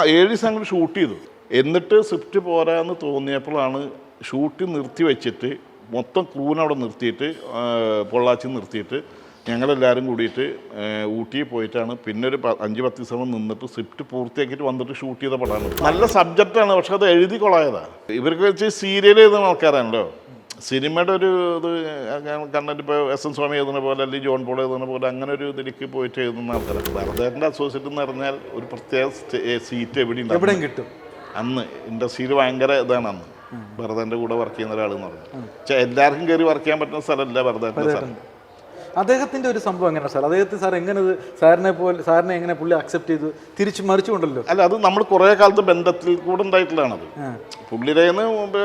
ആ ഏഴ് ദിവസം ഞങ്ങൾ ഷൂട്ട് ചെയ്തു. എന്നിട്ട് സ്വിഫ്റ്റ് പോരാന്ന് തോന്നിയപ്പോഴാണ് ഷൂട്ട് നിർത്തി വെച്ചിട്ട് മൊത്തം ക്രൂവിനെ അവിടെ നിർത്തിയിട്ട് പൊള്ളാച്ചി നിർത്തിയിട്ട് ഞങ്ങളെല്ലാവരും കൂടിയിട്ട് ഊട്ടി പോയിട്ടാണ്. പിന്നെ ഒരു അഞ്ച് പത്ത് ദിവസം നിന്നിട്ട് സ്വിഫ്റ്റ് പൂർത്തിയാക്കിയിട്ട് വന്നിട്ട് ഷൂട്ട് ചെയ്ത പടമാണ്. നല്ല സബ്ജക്റ്റാണ് പക്ഷെ അത് എഴുതി കൊളായതാണ് ഇവർക്ക് വെച്ച് സീരിയൽ എഴുതുന്ന ആൾക്കാരാണല്ലോ. സിനിമയുടെ ഒരു ഇത് ഇപ്പോൾ എസ് എൻ സ്വാമി എഴുതുന്ന പോലെ അല്ലെങ്കിൽ ജോൺ പോൾ എഴുതുന്ന പോലെ അങ്ങനെ ഒരു ഇതിലേക്ക് പോയിട്ട് എഴുതുന്ന ആൾക്കാരാണ് ഭരതേട്ടന്റെ അസോസിയേറ്റ് എന്ന് പറഞ്ഞാൽ ഒരു പ്രത്യേക സീറ്റ് എവിടെ എവിടെയും കിട്ടും. അന്ന് ഇൻഡസ്ട്രിയിൽ ഭയങ്കര ഇതാണ് അന്ന്. ഭരതന്റെ കൂടെ വർക്ക് ചെയ്യുന്ന ഒരാൾ എന്ന് പറഞ്ഞു പക്ഷേ എല്ലാവർക്കും കയറി വർക്ക് ചെയ്യാൻ പറ്റുന്ന സ്ഥലമല്ല ഭരതേട്ടന്റെ സ്ഥലം. അദ്ദേഹത്തിന്റെ ഒരു സംഭവം എങ്ങനെയാണ് സാർ? അദ്ദേഹത്തെ സാർ എങ്ങനെ സാറിനെ പോലെ സാറിനെ എങ്ങനെ പുള്ളി അക്സെപ്റ്റ് ചെയ്തു തിരിച്ചു മറിച്ചുകൊണ്ടല്ലോ? അല്ല അത് നമ്മൾ കുറേ കാലത്ത് ബന്ധത്തിൽ കൂടെ ഉണ്ടായിട്ടുള്ളതാണത് പുള്ളിയുടെ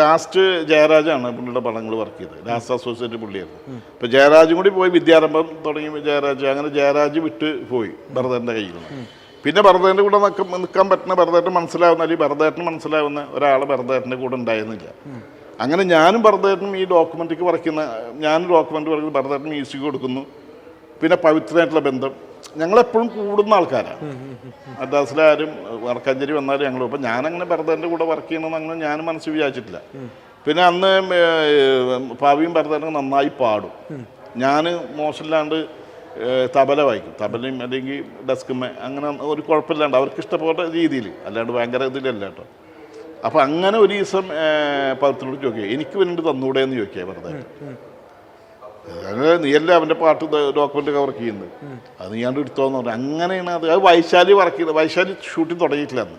ലാസ്റ്റ് ജയരാജാണ് പുള്ളിയുടെ പടങ്ങൾ വർക്ക് ചെയ്തത്. ലാസ്റ്റ് അസോസിയേറ്റ് പുള്ളിയായിരുന്നു. ഇപ്പം ജയരാജും കൂടി പോയി വിദ്യാരംഭം തുടങ്ങി ജയരാജ്. അങ്ങനെ ജയരാജ് വിട്ട് പോയി ഭരതന്റെ കയ്യിൽ നിന്ന്. പിന്നെ ഭരതേന്റെ കൂടെ നിൽക്കാൻ നിൽക്കാൻ പറ്റുന്ന ഭരതേട്ടൻ മനസ്സിലാവുന്ന അല്ലെങ്കിൽ ഭരതേട്ടന് മനസ്സിലാവുന്ന ഒരാൾ ഭരതേട്ടന്റെ കൂടെ ഉണ്ടായിരുന്നില്ല. അങ്ങനെ ഞാനും ഭരതേട്ടനും ഈ ഡോക്യുമെന്റിക്ക് വരയ്ക്കുന്ന ഞാനും ഡോക്യുമെന്റ് വരയ്ക്കുന്ന ഭരതേട്ടൻ മ്യൂസിക് കൊടുക്കുന്നു. പിന്നെ പവിത്രമായിട്ടുള്ള ബന്ധം. ഞങ്ങളെപ്പോഴും കൂടുന്ന ആൾക്കാരാണ്. മദ്രാസിലാരും വടക്കഞ്ചേരി വന്നാലും ഞങ്ങൾ അപ്പം ഞാനങ്ങനെ ഭരതേന്റെ കൂടെ വർക്ക് ചെയ്യണമെന്ന് അങ്ങനെ ഞാനും മനസ്സിൽ വിചാരിച്ചിട്ടില്ല. പിന്നെ അന്ന് പാവിയും ഭരതനും നന്നായി പാടും. ഞാൻ മോശമില്ലാണ്ട് തബല വായിക്കും. തബലയും അല്ലെങ്കിൽ ഡെസ്കുമേ അങ്ങനെ ഒരു കുഴപ്പമില്ലാണ്ട് അവർക്ക് ഇഷ്ടപ്പെട്ട രീതിയിൽ അല്ലാണ്ട് ഭയങ്കര ഇതിലല്ല കേട്ടോ. അപ്പം അങ്ങനെ ഒരു ദിവസം പദത്തിനോട് ചോദിക്കുക എനിക്ക് വേണ്ടി തന്നൂടെ? എന്ന് ചോദിക്കുക വെറുതെ. അങ്ങനെ നീയല്ലേ അവന്റെ പാട്ട് ഡോക്യുമെന്റ് കവർക്ക് ചെയ്യുന്നത്? അത് നീയാണ്ട് എടുത്തോന്ന് പറഞ്ഞു. അങ്ങനെയാണ് അത്. അത് വൈശാലി വർക്ക് ചെയ്ത് വൈശാലി ഷൂട്ടിംഗ് തുടങ്ങിയിട്ടില്ല അന്ന്.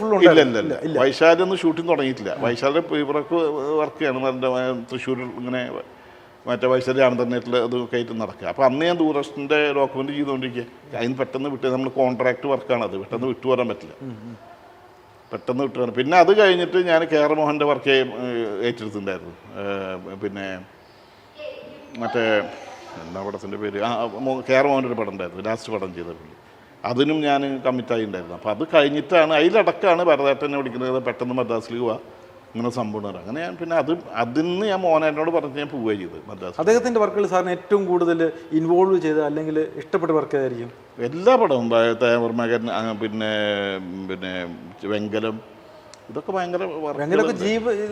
ഫുൾ ഇല്ല ഇല്ല ഇല്ല. വൈശാലി ഒന്നും ഷൂട്ടിംഗ് തുടങ്ങിയിട്ടില്ല. വൈശാലി ഇവർക്ക് വർക്ക് ചെയ്യണം തൃശ്ശൂരിൽ തൃശ്ശൂർ ഇങ്ങനെ മറ്റേ വൈശാലി ആനന്ദനായിട്ടുള്ള അത് ആയിട്ട് നടക്കുക. അപ്പോൾ അന്ന് ഞാൻ ദൂരദർശന്റെ ഡോക്യുമെന്റ് ചെയ്തുകൊണ്ടിരിക്കുക അതിന് പെട്ടെന്ന് വിട്ട് നമ്മൾ കോൺട്രാക്ട് വർക്കാണ് അത്. പെട്ടെന്ന് വിട്ടുപോരാൻ പറ്റില്ല. പെട്ടെന്ന് വിട്ടുപോരാൻ പിന്നെ അത് കഴിഞ്ഞിട്ട് ഞാൻ കെ ആർ മോഹന്റെ വർക്ക് ഏറ്റെടുത്തിട്ടുണ്ടായിരുന്നു. പിന്നെ മറ്റേ എന്താ പടത്തിന്റെ പേര്? ആ കെ ആർ മോഹന്റെ ഒരു പടം ഉണ്ടായിരുന്നു ലാസ്റ്റ് പടം ചെയ്ത പുള്ളി. അതിനും ഞാൻ കമ്മിറ്റായി ഉണ്ടായിരുന്നു അപ്പോൾ അത് കഴിഞ്ഞിട്ടാണ് അതിലടക്കമാണ് ഭരതേട്ടനെ വിളിക്കുന്നത്. പെട്ടെന്ന് മദ്രാസിൽ പോവാ. ഇങ്ങനെ സംഭവം അങ്ങനെ ഞാൻ പിന്നെ അത് അതിന്ന് ഞാൻ മോഹനേട്ടനോട് പറഞ്ഞ് ഞാൻ പോവുകയാണ് ചെയ്തത് മദ്രാസ് അദ്ദേഹത്തിന്റെ വർക്കുകൾ സാറിന് ഏറ്റവും കൂടുതൽ ഇൻവോൾവ് ചെയ്ത അല്ലെങ്കിൽ ഇഷ്ടപ്പെട്ട വർക്ക് ഏതായിരിക്കും? എല്ലാ പടവും. ഭ- തേവർ മകൻ പിന്നെ പിന്നെ വെങ്കലം. ഇതൊക്കെ ഭയങ്കര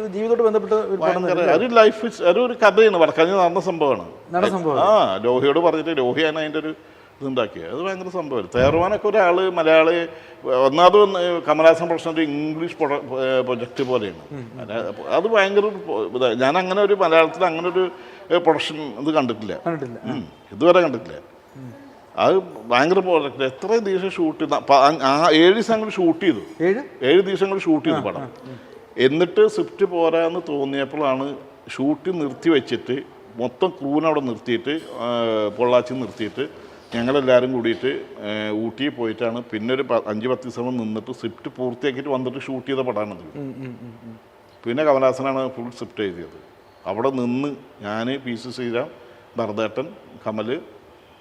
ജീവിതത്തോട് ബന്ധപ്പെട്ട ഒരു ലൈഫ് ഒരു ഒരു കഥയാണ്. വടക്കഞ്ഞ് നടന്ന സംഭവമാണ്. ആ ലോഹിയോട് പറഞ്ഞിട്ട് ലോഹിയാണ് അതിന്റെ ഒരു ഇതുണ്ടാക്കിയത്. അത് ഭയങ്കര സംഭവമാണ് തേർവാനൊക്കെ ഒരാൾ മലയാളി ഒന്നാമത് വന്ന് കമലഹാസൻ പ്രശ്നം ഒരു ഇംഗ്ലീഷ് പ്രൊജക്റ്റ് പോലെയാണ്. അത് ഭയങ്കര ഞാൻ അങ്ങനെ ഒരു മലയാളത്തിൽ അങ്ങനെ ഒരു പ്രൊഡക്ഷൻ ഇത് കണ്ടിട്ടില്ല. കണ്ടിട്ടില്ല. ഇതുവരെ കണ്ടിട്ടില്ല. അത് ഭയങ്കര പ്രോജക്റ്റ് എത്ര ദിവസം ഷൂട്ട് ചെയ്ത ആ ഏഴ് ദിവസം അങ്ങോട്ട് ഷൂട്ട് ചെയ്തു. ഏഴ്? ഏഴ് ദിവസം കൂടി ഷൂട്ട് ചെയ്തു പടം. എന്നിട്ട് സ്വിഫ്റ്റ് പോരാന്ന് തോന്നിയപ്പോഴാണ് ഷൂട്ട് നിർത്തി വെച്ചിട്ട് മൊത്തം ക്രൂവിനെ അവിടെ നിർത്തിയിട്ട് പൊള്ളാച്ചി നിർത്തിയിട്ട് ഞങ്ങളെല്ലാവരും കൂടിയിട്ട് ഊട്ടി ഊട്ടിയിൽ പോയിട്ടാണ് പിന്നെ ഒരു അഞ്ച് പത്ത് ദിവസം നിന്നിട്ട് സ്വിഫ്റ്റ് പൂർത്തിയാക്കിയിട്ട് വന്നിട്ട് ഷൂട്ട് ചെയ്ത പടമാണത് പിന്നെ കമലഹാസനാണ് ഫുൾ സ്വിഫ്റ്റ് എഴുതിയത്. അവിടെ നിന്ന് ഞാൻ പി സി ശ്രീരാം ഭരതേട്ടൻ കമൽ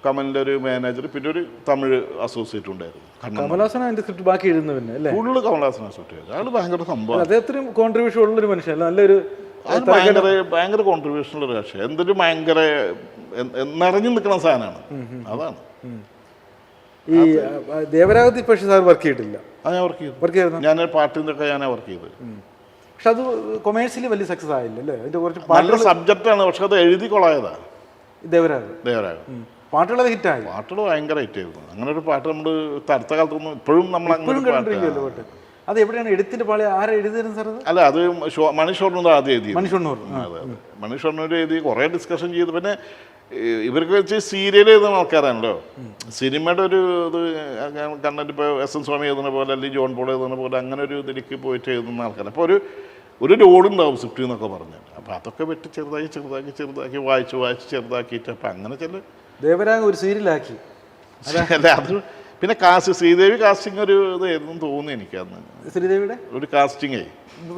കമലിന്റെ ഒരു മാനേജർ പിന്നെ ഒരു തമിഴ് അസോസിയേറ്റ് ഉണ്ടായിരുന്നു. കമലഹാസൻ അതിന്റെ സ്ക്രിപ്റ്റ് ബാക്കി എഴുതുന്ന പിന്നെ അല്ലേ? ഫുള്ള് കമലഹാസൻ സ്വിഫ്റ്റ് ചെയ്തത്. അയാൾ ഭയങ്കര സംഭവം അദ്ദേഹത്തിനും കോൺട്രിബ്യൂഷൻ ഉള്ളൊരു മനുഷ്യൻ നല്ലൊരു അത് ഭയങ്കര ഭയങ്കര കോൺട്രിബ്യൂഷനുള്ള ഒരു കക്ഷി എന്തൊരു ഭയങ്കര നിറഞ്ഞു നിൽക്കുന്ന സാധനമാണ്. അതാണ്. ഈ ദേവരാഗതി പക്ഷേ സാർ വർക്ക് ചെയ്തിട്ടില്ല. അത് ഞാൻ വർക്ക് ചെയ്തു. വർക്ക് ചെയ്തിരുന്നു? ഞാൻ പാട്ടിന്റെ ഒക്കെ വർക്ക് ചെയ്തത്. പക്ഷെ അത് കൊമേഴ്സ്യലി വലിയ സക്സസ് ആയില്ല അല്ലേ? അതിന്റെ കുറച്ച് നല്ല സബ്ജക്റ്റാണ് പക്ഷെ അത് എഴുതി കൊളായതാ. ദേവരാഗം ദേവരാഗം പാട്ടുകളത് ഹിറ്റായി. പാട്ടുകൾ ഭയങ്കര ഹിറ്റായിരുന്നു അങ്ങനെ ഒരു പാട്ട് നമ്മൾ അടുത്ത കാലത്തൊന്നും ഇപ്പോഴും നമ്മൾ അങ്ങനെ പാട്ട്. അത് എവിടെയാണ് എഴുത്തിന്റെ പാളി? ആരാ എഴുതിയിരുന്നു സാർ അല്ല അത് മണി ഷൊർണൂർ ആദ്യം എഴുതി അതെ അതെ. മണി ഷൊർണൂർ എഴുതി കുറേ ഡിസ്കഷൻ ചെയ്തു. പിന്നെ ഇവർക്ക് വെച്ച് സീരിയൽ എഴുതുന്ന ആൾക്കാരാണല്ലോ. സിനിമയുടെ ഒരു ഇത് കണ്ടിട്ട് ഇപ്പോൾ എസ് എൻ സ്വാമി എഴുതുന്ന പോലെ അല്ലെങ്കിൽ ജോൺ പോൾ എഴുതുന്ന പോലെ അങ്ങനെ ഒരു ഇതിലേക്ക് പോയിട്ട് എഴുതുന്ന ആൾക്കാർ അപ്പോൾ ഒരു ഒരു ലോഡുണ്ടാവും സ്വിഫ്റ്റ് എന്നൊക്കെ പറഞ്ഞാൽ അപ്പോൾ അതൊക്കെ വെട്ടി ചെറുതാക്കി ചെറുതാക്കി ചെറുതാക്കി വായിച്ച് വായിച്ച് ചെറുതാക്കിയിട്ട്. അപ്പോൾ അങ്ങനെ ചില ദേവരാഗം ഒരു സീരിയലാക്കി. അല്ല അത് പിന്നെ കാസ്റ്റ് ശ്രീദേവി കാസ്റ്റിംഗ് ഒരു ഇതായിരുന്നു തോന്നി എനിക്ക് അന്ന്. ശ്രീദേവിയുടെ? ഒരു കാസ്റ്റിംഗേ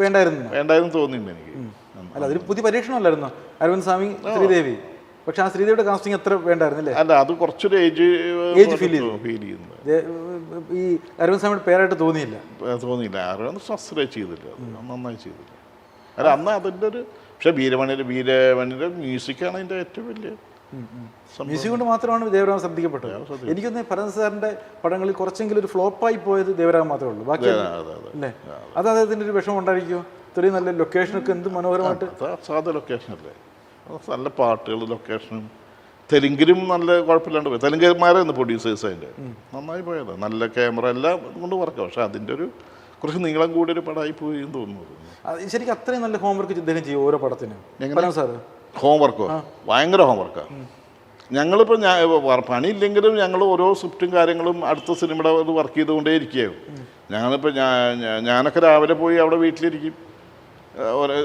വേണ്ടായിരുന്നു. വേണ്ടായിരുന്നു തോന്നിയിരുന്നു എനിക്ക്. അല്ല അതൊരു പുതിയ പരീക്ഷണമല്ലായിരുന്നു? അരവിന്ദ് സ്വാമി ശ്രീദേവി. പക്ഷെ ആ ശ്രീദേവിയുടെ കാസ്റ്റിംഗ് അത്ര വേണ്ടായിരുന്നില്ലേ അല്ല? അത് കുറച്ചൊരു ഏജ് ഏജ് ഫീൽ ചെയ്തു. ഫീൽ ചെയ്യുന്നത് ഈ അരവിന്ദ് സ്വാമിയുടെ പേരായിട്ട് തോന്നിയില്ല. തോന്നിയില്ല. അരവിന്ദ് സസ്രേ ചെയ്തില്ല. നന്നായി ചെയ്തില്ല. അല്ല അന്ന് അതിന്റെ ഒരു പക്ഷെ വീരമണിയുടെ വീരമണിയുടെ മ്യൂസിക്കാണ് അതിന്റെ ഏറ്റവും വലിയ മ്യൂസിക് കൊണ്ട് മാത്രമാണ് ദേവരാമൻ ശ്രദ്ധിക്കപ്പെട്ടത്. എനിക്കൊന്ന് ഭരത് സാറിന്റെ പടങ്ങളിൽ കുറച്ചെങ്കിലും ഒരു ഫ്ലോപ്പായി പോയത് ദേവരാമൻ മാത്രമേ ഉള്ളൂ. ബാക്കി അല്ലേ അത് അദ്ദേഹത്തിന്റെ ഒരു വിഷമം ഉണ്ടായിരിക്കുമോ ഇത്രയും നല്ല ലൊക്കേഷനൊക്കെ എന്ത് മനോഹരമായിട്ട്. സാധാ ലൊക്കേഷനല്ലേ നല്ല പാട്ടുകൾ ലൊക്കേഷനും തെലുങ്കിലും നല്ല കുഴപ്പമില്ലാണ്ട് പോയി. തെലുങ്കന്മാരായിരുന്നു പ്രൊഡ്യൂസേഴ്സ് അതിന്റെ നന്നായി പോയത്. നല്ല ക്യാമറ എല്ലാം കൊണ്ട് വർക്ക് പക്ഷെ അതിന്റെ ഒരു കുറച്ച് നീളം കൂടിയൊരു പടമായി പോയി എന്ന് തോന്നുന്നു. ശരിക്കും അത്രയും നല്ല ഹോംവർക്ക് ഇദ്ദേഹം ചെയ്യും ഓരോ പടത്തിനും. സാറ്? ഹോംവർക്കോ ഭയങ്കര ഹോംവർക്കാണ് ഞങ്ങളിപ്പോൾ ഞാൻ പണിയില്ലെങ്കിലും ഞങ്ങൾ ഓരോ സ്ക്രിപ്റ്റും കാര്യങ്ങളും അടുത്ത സിനിമയുടെ വർക്ക് ചെയ്തുകൊണ്ടേ ഇരിക്കുകയാവും. ഞങ്ങളിപ്പോൾ ഞാൻ ഞാനൊക്കെ രാവിലെ പോയി അവിടെ വീട്ടിലിരിക്കും.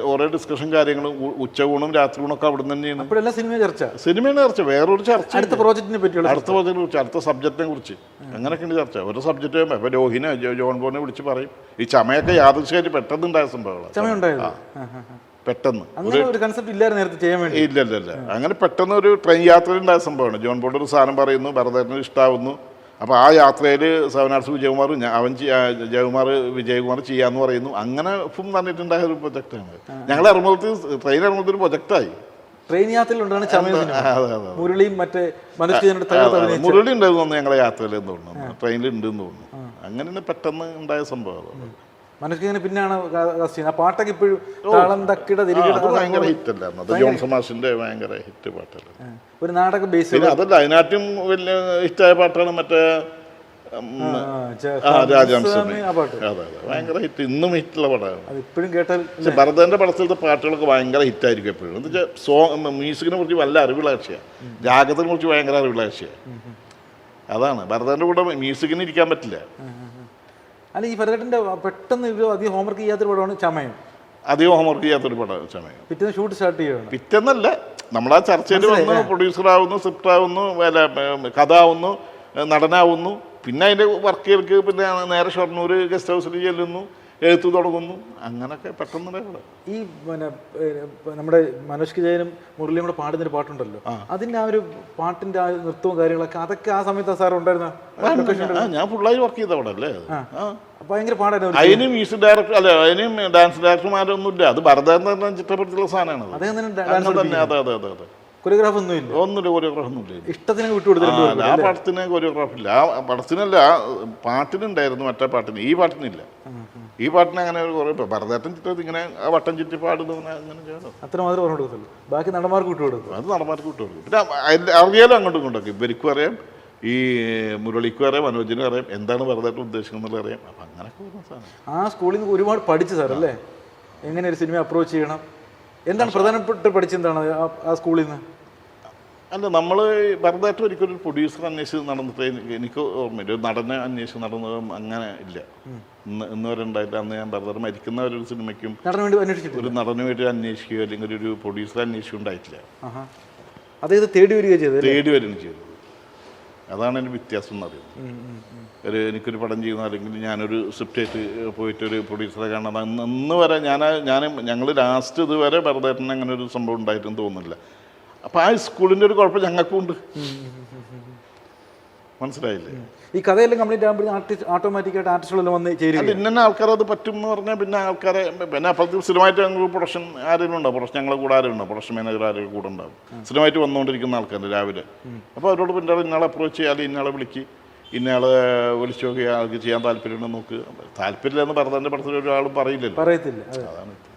ഓരോ ഡിസ്കഷൻ കാര്യങ്ങളും ഉച്ചകൂണും രാത്രികൂണൊക്കെ അവിടെ നിന്ന് തന്നെയാണ്. സിനിമ ചർച്ച? സിനിമയുടെ ചർച്ച. വേറൊരു ചർച്ച അടുത്ത പ്രോജക്റ്റിനെ പറ്റി അടുത്ത പ്രോജക്റ്റിനെ കുറിച്ച് അടുത്ത സബ്ജക്റ്റിനെ കുറിച്ച്. അങ്ങനെയൊക്കെയാണ് ചർച്ച. ഓരോ സബ്ജക്റ്റ് വരുമ്പോൾ ഇപ്പോൾ രോഹിനെ ജോൺ ബോണിനെ വിളിച്ച് പറയും. ഈ ചമയൊക്കെ യാദൃശ്യമായിട്ട് പെട്ടെന്ന് ഉണ്ടായ സംഭവങ്ങളാണ് പെട്ടെന്ന്. ഒരു കൺസെപ്റ്റ് ഇല്ലായിരുന്നു നേരത്തെ ചെയ്യാൻ വേണ്ടി. ഇല്ല ഇല്ല ഇല്ല. അങ്ങനെ പെട്ടെന്ന് ഒരു ട്രെയിൻ യാത്ര ഉണ്ടായ സംഭവമാണ്. ജോൺ ബോർഡ് ഒരു സാധനം പറയുന്നു ഭരതേട്ടന് ഇഷ്ടാവുന്നു. അപ്പോൾ ആ യാത്രയിൽ സവനാർസ് വിജയകുമാർ അവൻ ജയകുമാർ വിജയകുമാർ ചെയ്യാന്ന് പറയുന്നു. അങ്ങനെ ഫും പറഞ്ഞിട്ടുണ്ടായ ഒരു പ്രൊജക്റ്റാണ് ഞങ്ങൾ എറണാകുളത്ത് ട്രെയിൻ എറണാകുളത്ത് ഒരു പ്രൊജക്റ്റായി ട്രെയിൻ യാത്രയിലുണ്ടാണ് മുരളിയും മറ്റേ മുരളി ഉണ്ടായിരുന്നു തോന്നുന്നു ഞങ്ങളെ യാത്രയിൽ തോന്നുന്നു. ട്രെയിനിൽ ഉണ്ടെന്ന് തോന്നുന്നു. അങ്ങനെ പെട്ടെന്ന് ഉണ്ടായ സംഭവം. മനോജ് പിന്നെയാണ് കാസ്റ്റ് ആ പാട്ടൊക്കെ ഇപ്പോഴും താളം തക്കിട ഭയങ്കര ഹിറ്റ് അല്ലായിരുന്നു. അത് ജോൺ സമാഷിന്റെ ഭയങ്കര ഹിറ്റ് പാട്ടല്ലേ ഒരു നാടക ബേസ് അതല്ല അതിനാറ്റും വലിയ ഹിറ്റായ പാട്ടാണ് മറ്റേ ഭയങ്കര ഹിറ്റ്. ഇന്നും ഹിറ്റുള്ള പടമാണ് ഇപ്പോഴും കേട്ടാൽ ഭരതന്റെ പടത്തിലത്തെ പാട്ടുകളൊക്കെ ഭയങ്കര ഹിറ്റായിരിക്കും എപ്പോഴും. എന്ന് വെച്ചാൽ സോങ് മ്യൂസിക്കിനെ കുറിച്ച് വല്ല അറിവുള്ള കക്ഷിയാണ് രാഗത്തിനെ കുറിച്ച് ഭയങ്കര അറിവുള്ള കക്ഷിയാണ് അതാണ്. ഭരതന്റെ കൂടെ മ്യൂസിക്കിന് ഇരിക്കാൻ പറ്റില്ല. അല്ല ഈ ഭരതേട്ടന്റെ പെട്ടെന്ന് ഒരു അധികം ഹോംവർക്ക് ചെയ്യാത്തൊരു പടമാണ് ചമയം. അധികം ഹോംവർക്ക് ചെയ്യാത്തൊരു പടം ചമയം. പിറ്റേന്ന് ഷൂട്ട് സ്റ്റാർട്ട് ചെയ്യണം പിറ്റെന്നല്ല നമ്മളാ ചർച്ചയിൽ വന്ന് പ്രൊഡ്യൂസർ ആവുന്നു സ്ക്രിപ്റ്റ് ആവുന്നു അല്ല, കഥ ആവുന്നു നടനാവുന്നു. പിന്നെ അതിന്റെ വർക്കുകൾക്ക് പിന്നെ നേരെ ഷൊർണൂർ ഗസ്റ്റ് ഹൗസിൽ ചെല്ലുന്നു. എഴുത്ത് തുടങ്ങുന്നു. അങ്ങനൊക്കെ പെട്ടെന്ന്. ഈ പിന്നെ നമ്മുടെ മനോജ് കിജയനും മുരളിയും കൂടെ പാടുന്നൊരു പാട്ടുണ്ടല്ലോ. അതിന്റെ ആ ഒരു പാട്ടിന്റെ ആ നൃത്തവും കാര്യങ്ങളൊക്കെ അതൊക്കെ ആ സമയത്ത് സാർ ഉണ്ടായിരുന്ന ഞാൻ ഫുള്ളായി വർക്ക് ചെയ്ത അവിടെ അല്ലേ ഭയങ്കര പാടായിരുന്നു അതിന് മ്യൂസിക് ഡയറക്ടർ അല്ല അതിന് ഡാൻസ് ഡയറക്ടർമാരൊന്നും ഇല്ല അത് ഭരതൻ തന്നെ ചിത്രപ്പെടുത്തിയുള്ള സാധനമാണ് അദ്ദേഹം തന്നെ അതെ അതെ അതെ കൊറിയോഗ്രാഫ് ഒന്നുമില്ല. കൊറിയോഗ്രാഫ് ഒന്നുമില്ല. ഇതിന്. ഇഷ്ടത്തിന് വിട്ടുകൊടുത്തിട്ടുണ്ട് ആ, പടത്തിന് കൊറിയോഗ്രാഫ് ഇല്ല. ആ പടത്തിനല്ല പാട്ടിനുണ്ടായിരുന്നു മറ്റേ പാട്ടിന്. ഈ പാട്ടിനില്ല. ഈ പാട്ടിന് അങ്ങനെ ഒരു കുറേ ഇപ്പൊ ഭരതേട്ടൻ ഇങ്ങനെ ആ വട്ടം ചുറ്റി പാടുന്നു അങ്ങനെ അങ്ങനെ ചെയ്യണം. അത്ര മാത്രമേ പറഞ്ഞു ബാക്കി നടന്മാർക്ക് വിട്ടുകൊടുത്തു അത് നടന്മാർക്ക് വിട്ടുകൊടുക്കും പിന്നെ അതിന്റെ അറിയാലും അങ്ങോട്ടും ഇങ്ങോട്ടൊക്കെ ഇവർക്കും അറിയാം ഈ മുരളിക്കും അറിയാം മനോജിനും അറിയാം എന്താണ് ഭരതേട്ടൻ ഉദ്ദേശിക്കുന്നത് അറിയാം. അപ്പം അങ്ങനെയൊക്കെ വരുന്ന സാധനം. ആ സ്കൂളിൽ നിന്ന് ഒരുപാട് പഠിച്ചു സാർ അല്ലേ? എങ്ങനെ ഒരു സിനിമ അപ്രോച്ച് ചെയ്യണം? എന്താണ് പ്രധാനപ്പെട്ട് പഠിച്ചെന്താണ് ആ സ്കൂളിൽ നിന്ന്? അല്ല നമ്മൾ വെറുതായിട്ട് ഒരിക്കലും ഒരു പ്രൊഡ്യൂസർ അന്വേഷിച്ച് നടന്നിട്ട് എനിക്ക് ഓർമ്മയില്ല. ഒരു നടനെ അന്വേഷിച്ച് നടന്നതും അങ്ങനെ ഇല്ല. ഇന്ന് ഇന്ന് വരെ ഉണ്ടായില്ല അന്ന് ഞാൻ വെറുതെ മരിക്കുന്ന ഒരു സിനിമയ്ക്കും ഒരു നടന് വേണ്ടി അന്വേഷിക്കുകയോ അല്ലെങ്കിൽ ഒരു പ്രൊഡ്യൂസർ അന്വേഷിക്കുകയോ ഉണ്ടായിട്ടില്ല. അതായത് തേടി വരിക ചെയ്തത് തേടി വരികയും ചെയ്തത് അതാണ് എന്റെ വ്യത്യാസം എന്ന് അറിയുന്നത് ഒരു എനിക്കൊരു പടം ചെയ്യുന്ന അല്ലെങ്കിൽ ഞാനൊരു സ്ക്രിപ്റ്റായിട്ട് പോയിട്ട് ഒരു പ്രൊഡ്യൂസറെ കാണാൻ അന്ന് ഇന്ന് വരെ ഞാൻ ഞാൻ ഞങ്ങൾ ലാസ്റ്റ് ഇതുവരെ വെറുതെ അങ്ങനെ ഒരു സംഭവം ഉണ്ടായിട്ടും തോന്നുന്നില്ല. അപ്പോൾ ആ സ്കൂളിന്റെ ഒരു കുഴപ്പം ഞങ്ങൾക്കും ഉണ്ട് മനസ്സിലായില്ലേ? ഈ കഥയെല്ലാം കംപ്ലീറ്റ് ആകുമ്പോഴേ ആർട്ടിസ്റ്റ് ഓട്ടോമാറ്റിക്കായിട്ട് ആർട്ടിസ്റ്റുകളെല്ലാം വന്ന് അല്ല ഇന്ന ആൾക്കാർ അത് പറ്റും എന്ന് പറഞ്ഞാൽ പിന്നെ ആൾക്കാരെ പിന്നെ അപ്പോഴത്തെ സ്ഥിരമായിട്ട് ഞങ്ങൾ പ്രൊഡക്ഷൻ ആരെങ്കിലും ഉണ്ടാവും. പ്രൊഡക്ഷൻ ഞങ്ങളെ കൂടെ ആരും ഉണ്ടാവും. പ്രൊഡക്ഷൻ മാനേജർ ആരെങ്കിലും കൂടെ ഉണ്ടാവും. സ്ഥിരമായിട്ട് വന്നുകൊണ്ടിരിക്കുന്ന ആൾക്കാർ രാവിലെ. അപ്പോൾ അവരോട് പിന്നെ ഇന്നാളെ അപ്രോച്ച് ചെയ്യാതെ ഇന്നാളെ വിളിക്ക്. ഇന്നയാളെ വിളിച്ചു നോക്കി. ആൾക്ക് ചെയ്യാൻ താല്പര്യമുണ്ടെന്ന് നോക്ക്. താല്പര്യമില്ലെന്ന് പറഞ്ഞതിന്റെ പടത്തിൽ ഒരാളും പറയില്ലല്ലോ. പറയത്തില്ല. അതാണ്